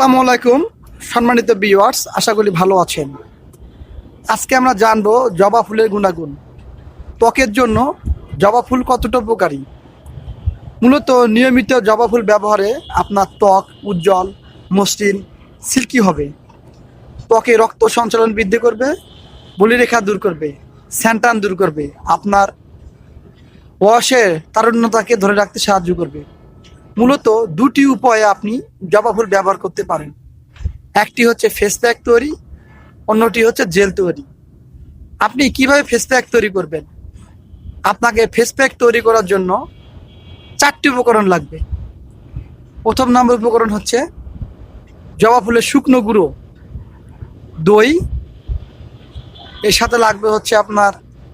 আসসালামু আলাইকুম, সম্মানিত বিওয়ার্স আশা করি ভালো আছেন। আজকে আমরা জানব জবা ফুলের গুণাগুণ। ত্বকের জন্য জবা ফুল কতটা উপকারী? মূলত নিয়মিত জবা ফুল ব্যবহারে আপনার ত্বক উজ্জ্বল, মসৃণ, সিল্কি হবে। ত্বকে রক্ত সঞ্চালন বৃদ্ধি করবে, বলিরেখা দূর করবে, স্যান্টান দূর করবে, আপনার বয়সের তারুণ্যতাকে ধরে রাখতে সাহায্য করবে। মূলত দুটি উপায়ে আপনি জবা ফুল ব্যবহার করতে পারেন। একটি হচ্ছে ফেস প্যাক তৈরি, অন্যটি হচ্ছে জেল তৈরি। আপনি কীভাবে ফেস প্যাক তৈরি করবেন? আপনাকে ফেস প্যাক তৈরি করার জন্য চারটি উপকরণ লাগবে। প্রথম নম্বর উপকরণ হচ্ছে জবা ফুলের শুকনো গুঁড়ো, দই। এর সাথে লাগবে হচ্ছে আপনার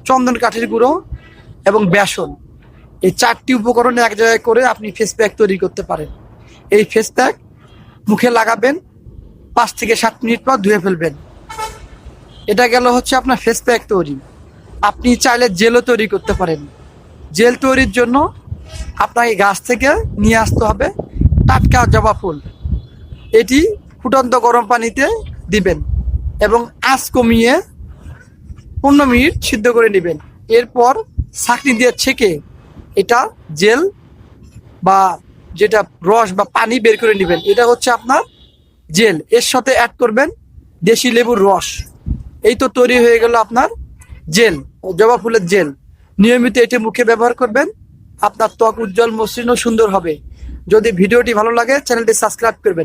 চন্দন কাঠের গুঁড়ো এবং বেসন। এই চারটি উপকরণ এক জায়গায় করে আপনি ফেস প্যাক তৈরি করতে পারেন। এই ফেস প্যাক মুখে লাগাবেন, পাঁচ থেকে সাত মিনিট পর ধুয়ে ফেলবেন। এটা গেল হচ্ছে আপনার ফেস প্যাক তৈরি। আপনি চাইলে জেলও তৈরি করতে পারেন। জেল তৈরির জন্য আপনাকে গাছ থেকে নিয়ে আসতে হবে টাটকা জবা ফুল। এটি ফুটন্ত গরম পানিতে দিবেন এবং আঁচ কমিয়ে পনেরো মিনিট সিদ্ধ করে নেবেন। এরপর ছাঁকনি দিয়ে ছেঁকে এটা জেল বা যেটা রস বা পানি বের করে নেবেন, এটা হচ্ছে আপনার জেল। এর সাথে অ্যাড করবেন দেশি লেবুর রস। এই তো তৈরি হয়ে গেল আপনার জেল, জবা ফুলের জেল। নিয়মিত এটি মুখে ব্যবহার করবেন, আপনার ত্বক উজ্জ্বল, মসৃণ সুন্দর হবে। যদি ভিডিওটি ভালো লাগে, চ্যানেলটি সাবস্ক্রাইব করবেন।